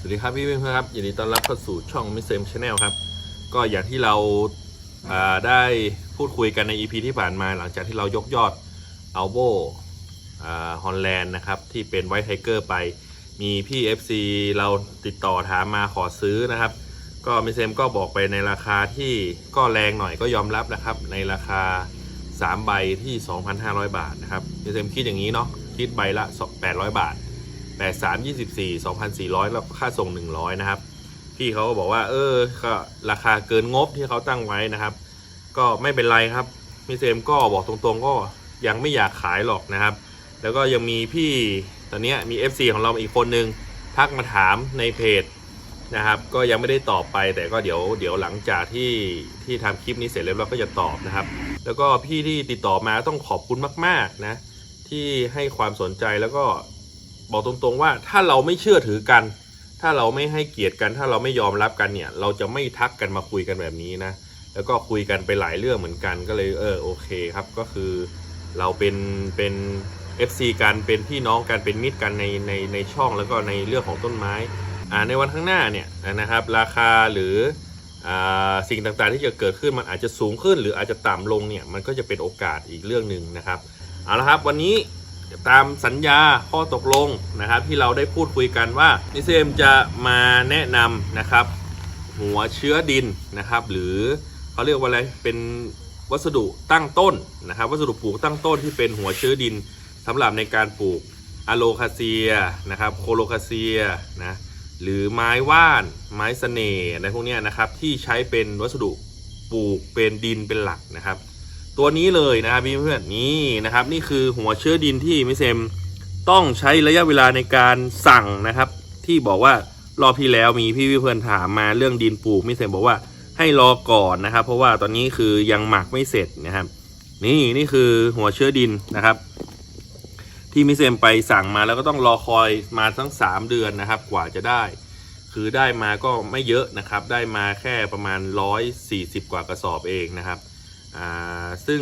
สวัสดีครับพี่เพื่อนครับยินดีต้อนรับเข้าสู่ช่องมิเซมชาแนลครับ ก็อย่างที่เราาได้พูดคุยกันใน EP ที่ผ่านมาหลังจากที่เรายกยอดอัลโบฮอลแลนด์นะครับ ที่เป็นไวท์ไทเกอร์ไปมีพี่ FC เราติดต่อถามมาขอซื้อนะครับ ก็มิเซมก็บอกไปในราคาที่ก็แรงหน่อยก็ยอมรับนะครับ ในราคา 3 ใบที่ 2,500 บาทนะครับมิเซมคิดอย่างนี้เนาะคิดใบละ 800 บาท 8 3 24 2,400แล้วค่าส่ง100นะครับ พี่เขาก็บอกว่า เออก็ราคาเกินงบที่เขาตั้งไว้นะครับ ก็ไม่เป็นไรครับพี่เซมก็บอกตรงๆก็ยังไม่อยากขายหรอกนะครับ แล้วก็ยังมีพี่ตอนนี้มี FC ของเราอีกคนนึงทักมาถามในเพจนะครับ ก็ยังไม่ได้ตอบไปแต่ก็เดี๋ยวเดี๋ยวหลังจากที่ที่ทำคลิปนี้เสร็จแล้วเราก็จะตอบนะครับ แล้วก็พี่ที่ติดต่อมาต้องขอบคุณมาก ๆนะ ที่ให้ความสนใจแล้วก็ บอกตรงๆว่าถ้าเราไม่เชื่อถือกัน ถ้าเราไม่ให้เกียรติกัน ถ้าเราไม่ยอมรับกันเนี่ย เราจะไม่ทักกันมาคุยกันแบบนี้นะ แล้วก็คุยกันไปหลายเรื่องเหมือนกันก็เลยเออโอเคครับก็คือเราเป็นเป็น FC กันเป็นพี่น้องกันเป็นมิตรกันในในในช่องแล้วก็ในเรื่องของต้นไม้อ่าในวันข้างหน้าเนี่ยนะครับราคาหรืออ่าสิ่งต่างๆที่จะเกิดขึ้นมันอาจจะสูงขึ้น หรืออาจจะต่ำลงเนี่ยมันก็จะเป็นโอกาสอีกเรื่องหนึ่งนะครับเอาละครับวันนี้ ตามสัญญาข้อตกลงนะครับ ที่เราได้พูดคุยกันว่านิเซมจะมาแนะนำนะครับ หัวเชื้อดินนะครับ หรือเขาเรียกว่าอะไรเป็นวัสดุตั้งต้นนะครับ วัสดุปลูกตั้งต้นที่เป็นหัวเชื้อดินสำหรับในการปลูกอะโลคาเซียนะครับโคโลคาเซียนะหรือไม้ว่าน ไม้สเสน่ห์อะไรพวกนี้นะครับ ที่ใช้เป็นวัสดุปลูกเป็นดินเป็นหลักนะครับ ตัวนี้เลยนะครับพี่เพื่อนนี่นะครับ นี่คือหัวเชื้อดินที่มิเซมต้องใช้ระยะเวลาในการสั่งนะครับ ที่บอกว่ารอบที่แล้วมีพี่เพื่อนถามมาเรื่องดินปลูกมิเซมบอกว่าให้รอก่อนนะครับ เพราะว่าตอนนี้คือยังหมักไม่เสร็จนะครับ นี่นี่คือหัวเชื้อดินนะครับ ที่มิเซมไปสั่งมาแล้วก็ต้องรอคอยมาทั้ง 3 เดือนนะครับ กว่าจะได้ คือได้มาก็ไม่เยอะนะครับ ได้มาแค่ประมาณ 140 กว่ากระสอบเองนะครับ ซึ่ง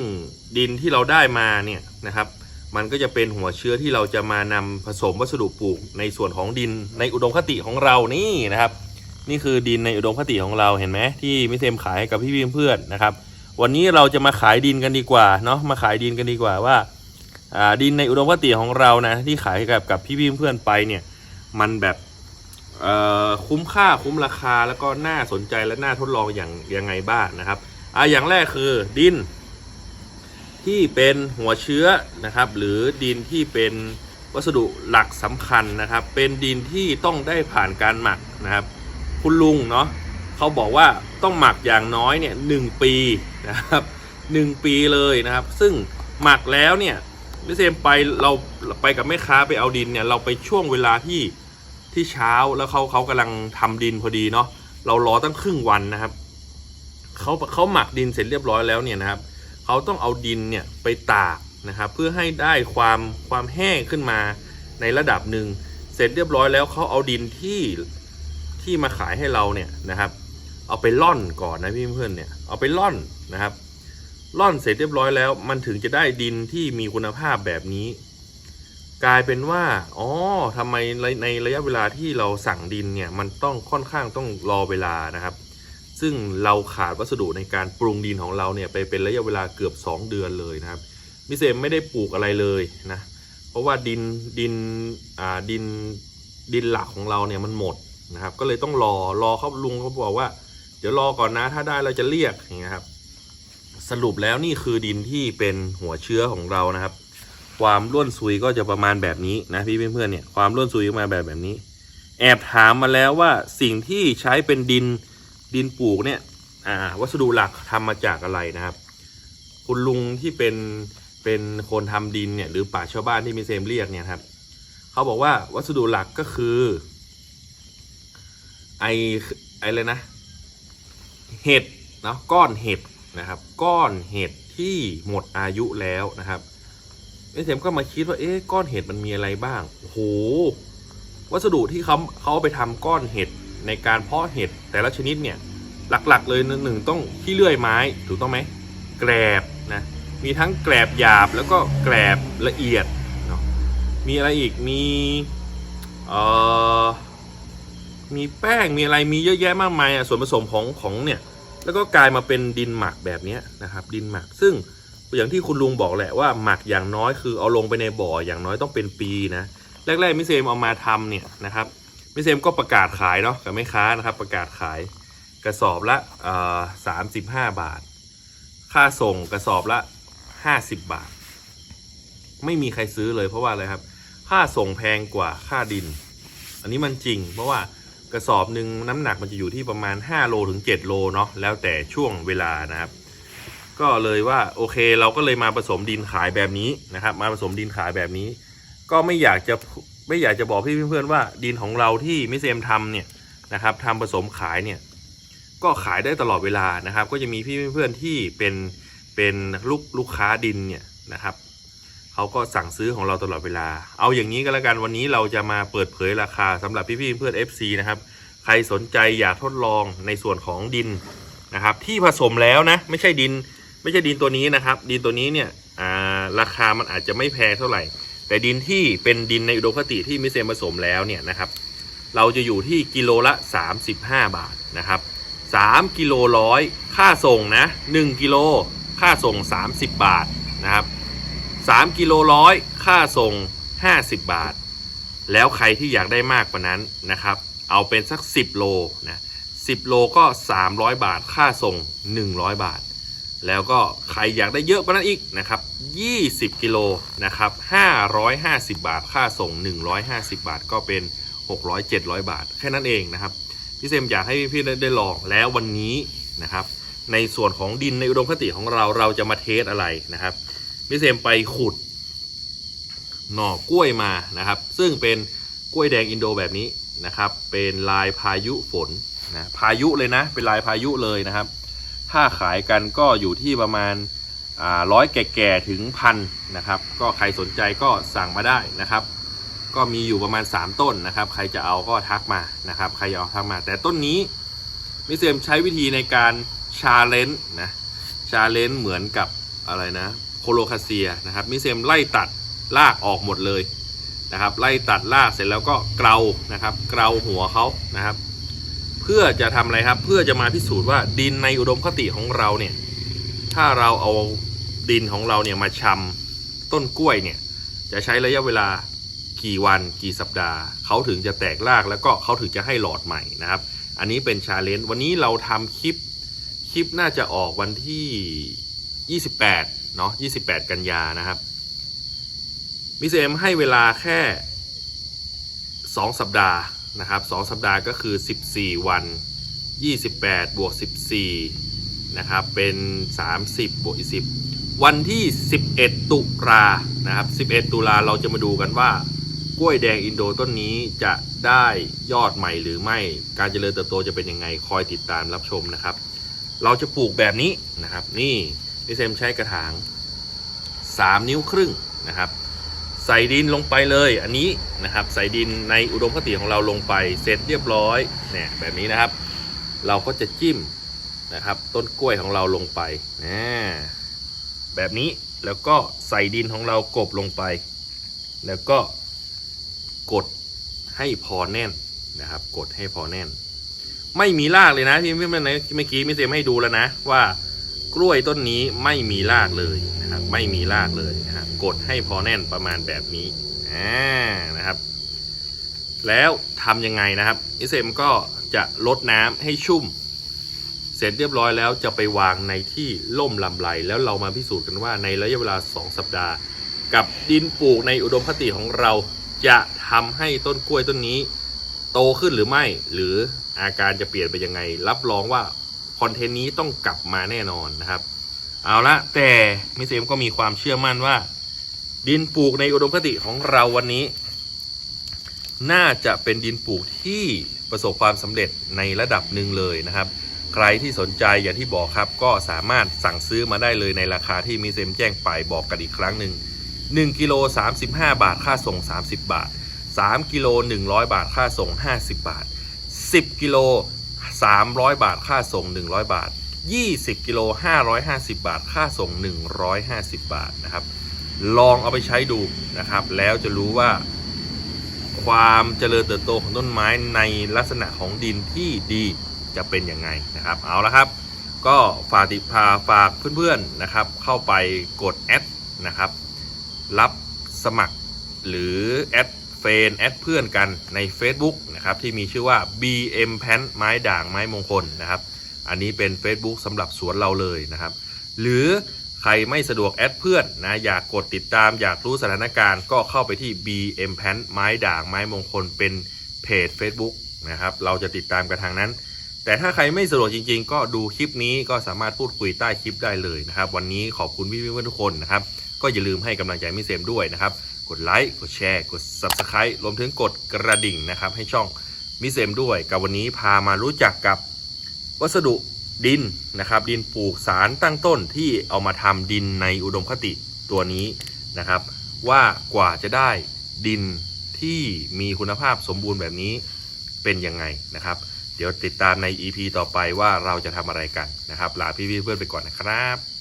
ดินที่เราได้มาเนี่ยนะครับ มันก็จะเป็นหัวเชื้อที่เราจะมานำผสมวัสดุปลูกในส่วนของดินในอุดมคติของเรานี่นะครับ นี่คือดินในอุดมคติของเราเห็นไหมที่มิเซมขายให้กับพี่เพื่อนๆนะครับ วันนี้เราจะมาขายดินกันดีกว่าเนาะมาขายดินกันดีกว่าว่าดินในอุดมคติของเรานะที่ขายให้กับกับพี่เพื่อนๆไปเนี่ยมันแบบคุ้มค่าคุ้มราคาแล้วก็น่าสนใจและน่าทดลองอย่างยังไงบ้างนะครับ อะอย่างแรกคือดิน ที่เป็นหัวเชื้อนะครับ หรือดินที่เป็นวัสดุหลักสำคัญนะครับ เป็นดินที่ต้องได้ผ่านการหมักนะครับ คุณลุงเนาะเขาบอกว่าต้องหมักอย่างน้อยเนี่ยหนึ่งปีนะครับหนึ่งปีเลยนะครับ ซึ่งหมักแล้วเนี่ยไม่เซมไปเราไปกับแม่ค้าไปเอาดินเนี่ยเราไปช่วงเวลาที่ที่เช้าแล้วเขาเขากำลังทำดินพอดีเนาะเรารอตั้งครึ่งวันนะครับ เขาเขาหมักดินเสร็จเรียบร้อยแล้วเนี่ยนะครับเขาต้องเอาดินเนี่ยไปตากนะครับ เพื่อให้ได้ความความแห้งขึ้นมาในระดับหนึ่งเสร็จเรียบร้อยแล้วเขาเอาดินที่ที่มาขายให้เราเนี่ยนะครับ เอาไปล่อนก่อนนะพี่เพื่อนเนี่ยเอาไปล่อนนะครับ ล่อนเสร็จเรียบร้อยแล้ว มันถึงจะได้ดินที่มีคุณภาพแบบนี้ กลายเป็นว่าอ๋อทำไมในระยะเวลาที่เราสั่งดินเนี่ยมันต้องค่อนข้างต้องรอเวลานะครับ ซึ่งเราขาดวัสดุในการปรุงดินของเราเนี่ยไปเป็นระยะเวลาเกือบ 2 เดือนเลยนะครับมิเซมไม่ได้ปลูกอะไรเลยนะเพราะว่าดินดินอ่าดินดินหลักของเราเนี่ยมันหมดนะครับ ก็เลยต้องรอรอเขาลุงเขาบอกว่า เดี๋ยวรอก่อนนะถ้าได้เราจะเรียกอย่างเงี้ยครับ สรุปแล้วนี่คือดินที่เป็นหัวเชื้อของเรานะครับ ความร่วนซุยก็จะประมาณแบบนี้นะพี่เพื่อนๆเนี่ยความร่วนซุยมาแบบแบบนี้ แอบถามมาแล้วว่าสิ่งที่ใช้เป็นดิน ดินปลูกเนี่ยอ่าวัสดุหลักทำมาจากอะไรนะครับ คุณลุงที่เป็นเป็นคนทำดินเนี่ยหรือป่าชาวบ้านที่มิเซมเรียกเนี่ยครับเขาบอกว่าวัสดุหลักก็คือไอไอเลยนะ เห็ดเนาะก้อนเห็ดนะครับ ก้อนเห็ดที่หมดอายุแล้วนะครับมิเซมก็มาคิดว่าเอ๊ะก้อนเห็ดมันมีอะไรบ้างโอ้โหวัสดุที่เขาเขาเอาไปทำก้อนเห็ด ในการเพาะเห็ดแต่ละชนิดเนี่ยหลักๆ เลยหนึ่งต้องที่เลื่อยไม้ถูกต้องไหมแกรบนะมีทั้งแกรบหยาบแล้วก็แกรบละเอียดเนาะมีอะไรอีกมีเอ่อมีแป้งมีอะไรมีเยอะแยะมากมายอะส่วนผสมของของเนี่ยแล้วก็กลายมาเป็นดินหมักแบบนี้นะครับ ดินหมักซึ่งอย่างที่คุณลุงบอกแหละว่าหมักอย่างน้อยคือเอาลงไปในบ่ออย่างน้อยต้องเป็นปีนะแรกๆมิเซมเอามาทำเนี่ยนะครับ มิเซมก็ประกาศขายเนาะกับแม่ค้านะครับ ประกาศขายกระสอบละสามสิบห้าบาท ค่าส่งกระสอบละห้าสิบบาท ไม่มีใครซื้อเลยเพราะว่าอะไรครับ ค่าส่งแพงกว่าค่าดิน อันนี้มันจริง เพราะว่ากระสอบหนึ่งน้ำหนักมันจะอยู่ที่ประมาณ 5 โลถึง 7 โลเนาะแล้วแต่ช่วงเวลานะครับ ก็เลยว่าโอเคเราก็เลยมาผสมดินขายแบบนี้นะครับ มาผสมดินขายแบบนี้ ก็ไม่อยากจะ ไม่อยากจะบอกพี่เพื่อนๆว่าดินของเราที่มิเซมทำเนี่ยนะครับทำผสมขายเนี่ยก็ขายได้ตลอดเวลานะครับ ก็จะมีพี่เพื่อนๆที่เป็นเป็นลูกลูกค้าดินเนี่ยนะครับเขาก็สั่งซื้อของเราตลอดเวลา เอาอย่างนี้ก็แล้วกันวันนี้เราจะมาเปิดเผยราคาสำหรับพี่ๆเพื่อน FC นะครับใครสนใจอยากทดลองในส่วนของดินนะครับ ที่ผสมแล้วนะไม่ใช่ดิน ไม่ใช่ดินตัวนี้นะครับ ดินตัวนี้เนี่ยราคามันอาจจะไม่แพงเท่าไหร่ แต่ดินที่เป็นดินในอุดมคติที่มิเซมผสมแล้วเนี่ยนะครับ เราจะอยู่ที่กิโลละ 35 บาทนะครับ 3 กิโลร้อยค่าส่งนะ1กิโลค่าส่ง 30 บาทนะครับ 3 กิโลร้อยค่าส่ง 50 บาท แล้วใครที่อยากได้มากกว่านั้นนะครับ เอาเป็นสัก 10 โลนะ10 โลก็ 300 บาท ค่าส่ง 100 บาท แล้วก็ใครอยากได้เยอะกว่านั้นอีกนะครับ 20 กิโลนะครับ 550 บาท ค่าส่ง 150 บาท ก็เป็น 600 700 บาท แค่นั้นเองนะครับ พี่เซมอยากให้พี่ๆได้ได้ลองแล้ววันนี้นะครับ ในส่วนของดินในอุดมคติของเราเราจะมาเทสอะไรนะครับ พี่เซมไปขุด หน่อกล้วยมานะครับ ซึ่งเป็นกล้วยแดงอินโดแบบนี้นะครับ เป็นลายพายุฝนนะ พายุเลยนะ เป็นลายพายุเลยนะครับ ถ้าขายกันก็อยู่ที่ประมาณร้อยแก่ๆถึงพันนะครับ ก็ใครสนใจก็สั่งมาได้นะครับ ก็มีอยู่ประมาณ 3 ต้นนะครับ ใครจะเอาก็ทักมานะครับ ใครจะเอาทักมา แต่ต้นนี้มิเซมใช้วิธีในการชาเลนจ์นะชาเลนจ์เหมือนกับอะไรนะโคโลคาเซียนะครับมิเซมไล่ตัดรากออกหมดเลยนะครับ ไล่ตัดรากเสร็จแล้วก็เกลานะครับ เกลาหัวเขานะครับ เพื่อจะทำอะไรครับ เพื่อจะมาพิสูจน์ว่าดินในอุดมคติของเราเนี่ย ถ้าเราเอาดินของเราเนี่ยมาชำต้นกล้วยเนี่ย จะใช้ระยะเวลากี่วันกี่สัปดาห์ เขาถึงจะแตกรากแล้วก็เขาถึงจะให้หลอดใหม่นะครับ อันนี้เป็นชาเลนจ์วันนี้เราทำคลิปคลิปน่าจะออกวันที่ 28เนาะ28 กันยานะครับมิเซมให้เวลาแค่ 2 สัปดาห์ นะครับ2สัปดาห์ก็คือ 14 วัน 28 บวก 14 นะครับ เป็น 30 บวกอีก10 วันที่ 11 ตุลานะครับ 11 ตุลาเราจะมาดูกันว่ากล้วยแดงอินโดต้นนี้จะได้ยอดใหม่หรือไม่ การเจริญเติบโตจะเป็นยังไง คอยติดตามรับชมนะครับ เราจะปลูกแบบนี้นะครับ นี่พี่เซมใช้กระถาง 3 นิ้วครึ่งนะครับ ใส่ดินลงไปเลยอันนี้นะครับ ใส่ดินในอุดมคติของเราลงไปเสร็จเรียบร้อยเนี่ยแบบนี้นะครับ เราก็จะจิ้มนะครับ ต้นกล้วยของเราลงไปนะแบบนี้แล้วก็ใส่ดินของเรากบลงไป แล้วก็กดให้พอแน่นนะครับ กดให้พอแน่น ไม่มีรากเลยนะที่เมื่อเมื่อกี้มิเซมให้ดูแล้วนะว่า กล้วยต้นนี้ไม่มีรากเลยนะครับ ไม่มีรากเลยนะครับกดให้พอแน่นประมาณแบบนี้อ่านะครับ แล้วทำยังไงนะครับมิเซมก็จะลดน้ำให้ชุ่ม เสร็จเรียบร้อยแล้วจะไปวางในที่ล่มลำไรแล้วเรามาพิสูจน์กันว่าในระยะเวลา 2 สัปดาห์ กับดินปลูกในอุดมคติของเราจะทำให้ต้นกล้วยต้นนี้ โตขึ้นหรือไม่ หรืออาการจะเปลี่ยนไปยังไง รับรองว่า คอนเทนต์นี้ต้องกลับมาแน่นอนนะครับ เอาละแต่มิเซมก็มีความเชื่อมั่นว่า ดินปลูกในอุดมคติของเราวันนี้ น่าจะเป็นดินปลูกที่ประสบความสำเร็จในระดับหนึ่งเลยนะครับ ใครที่สนใจอย่างที่บอกครับ ก็สามารถสั่งซื้อมาได้เลยในราคาที่มิเซมแจ้งไปบอกกันอีกครั้งหนึ่ง1กิโล35 บาทค่าส่ง 30 บาท 3กิโล100 บาทค่าส่ง 50 บาท 10กิโล 300 บาทค่าส่ง 100 บาท 20กิโล550 บาท ค่าส่ง 150 บาทนะครับ ลองเอาไปใช้ดูนะครับ แล้วจะรู้ว่า ความเจริญเติบโตของต้นไม้ในลักษณะของดินที่ดีจะเป็นยังไงนะครับ เอาละครับ ก็ฝากติดพาฝากเพื่อนๆนะครับ เข้าไปกดแอดนะครับ รับสมัครหรือแอด ฟนแอดเพื่อนกันใน Facebook นะครับที่มีชื่อว่า BM p a n ไม้ด่างไม้มงคลนะครับ อันนี้เป็น Facebook สำหรับสวนเราเลยนะครับ หรือใครไม่สะดวกแอดเพื่อนนะอยากกดติดตามอยากรู้สถานการณ์ก็เข้าไปที่ BM p a n ไม้ด่างไม้มงคลเป็นเพจ Facebook นะครับเราจะติดตามกันทางนั้น แต่ถ้าใครไม่สะดวกจริง ๆ ก็ดูคลิปนี้ก็สามารถพูดคุยใต้คลิปได้เลยนะครับ วันนี้ขอบคุณพี่ๆเพื่อนๆทุกคนนะครับก็อย่าลืมให้กำลังใจมิเซมด้วยนะครับ กดไลค์กดแชร์ กด Subscribe รวมถึงกดกระดิ่งนะครับ ให้ช่องมิเซมด้วยกับวันนี้พามารู้จักกับวัสดุดินนะครับ ดินปลูกสารตั้งต้นที่เอามาทำดินในอุดมคติตัวนี้นะครับ ว่ากว่าจะได้ดินที่มีคุณภาพสมบูรณ์แบบนี้เป็นยังไงนะครับ เดี๋ยวติดตามใน EP ต่อไปว่าเราจะทำอะไรกันนะครับลาพี่ๆเพื่อนไปก่อนนะครับ